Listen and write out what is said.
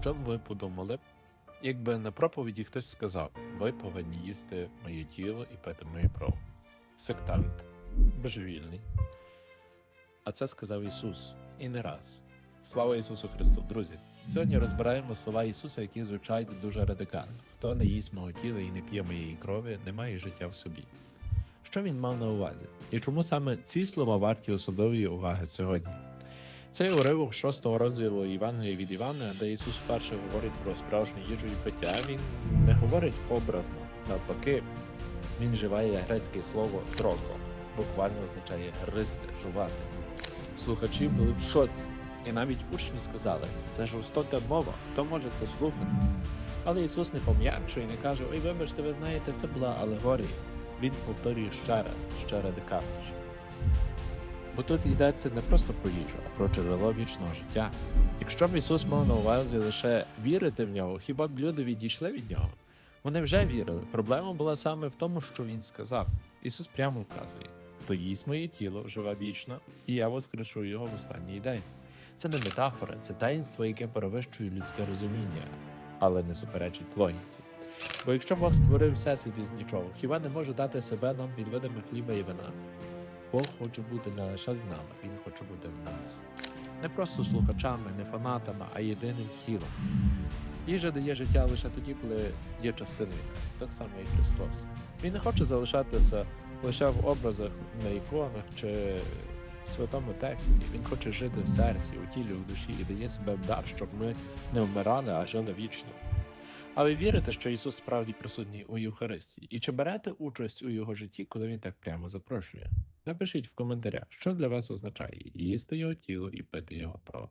Що б ви подумали, якби на проповіді хтось сказав: ви повинні їсти моє тіло і пити моє кров? Сектант, божевільний. А це сказав Ісус і не раз. Слава Ісусу Христу, друзі! Сьогодні розбираємо слова Ісуса, які звучать дуже радикально. Хто не їсть мого тіла і не п'є моєї крові, не має життя в собі. Що він мав на увазі? І чому саме ці слова варті особливої уваги сьогодні? Цей уривок шостого розділу Євангелія від Івана, де Ісус вперше говорить про справжню їжу і пиття, він не говорить образно. Навпаки, він вживає грецьке слово троко, буквально означає гризти, жувати. Слухачі були в шоці, і навіть учні сказали, це жорстока мова, хто може це слухати? Але Ісус не пом'якшує і не каже, ой, вибачте, ви знаєте, це була алегорія. Він повторює ще раз, ще радикальніше. Бо тут йдеться не просто про їжу, а про джерело вічного життя. Якщо б Ісус мав на увазі лише вірити в нього, хіба б люди відійшли від нього? Вони вже вірили. Проблема була саме в тому, що він сказав. Ісус прямо вказує: хто їсть моє тіло, живе вічно, і я воскрешу його в останній день. Це не метафора, це таїнство, яке перевищує людське розуміння, але не суперечить логіці. Бо якщо Бог створив всесвіт із нічого, хіба не може дати себе нам під видами хліба і вина? Бог хоче бути не лише з нами, Він хоче бути в нас. Не просто слухачами, не фанатами, а єдиним тілом. Їжа дає життя лише тоді, коли є частиною нас, так само і Христос. Він не хоче залишатися лише в образах на іконах чи в святому тексті. Він хоче жити в серці, у тілі, у душі і дає себе в дар, щоб ми не вмирали, а жили вічно. А ви вірите, що Ісус справді присутній у Євхаристії? І чи берете участь у його житті, коли він так прямо запрошує? Напишіть в коментарях, що для вас означає їсти його тіло і пити його кров.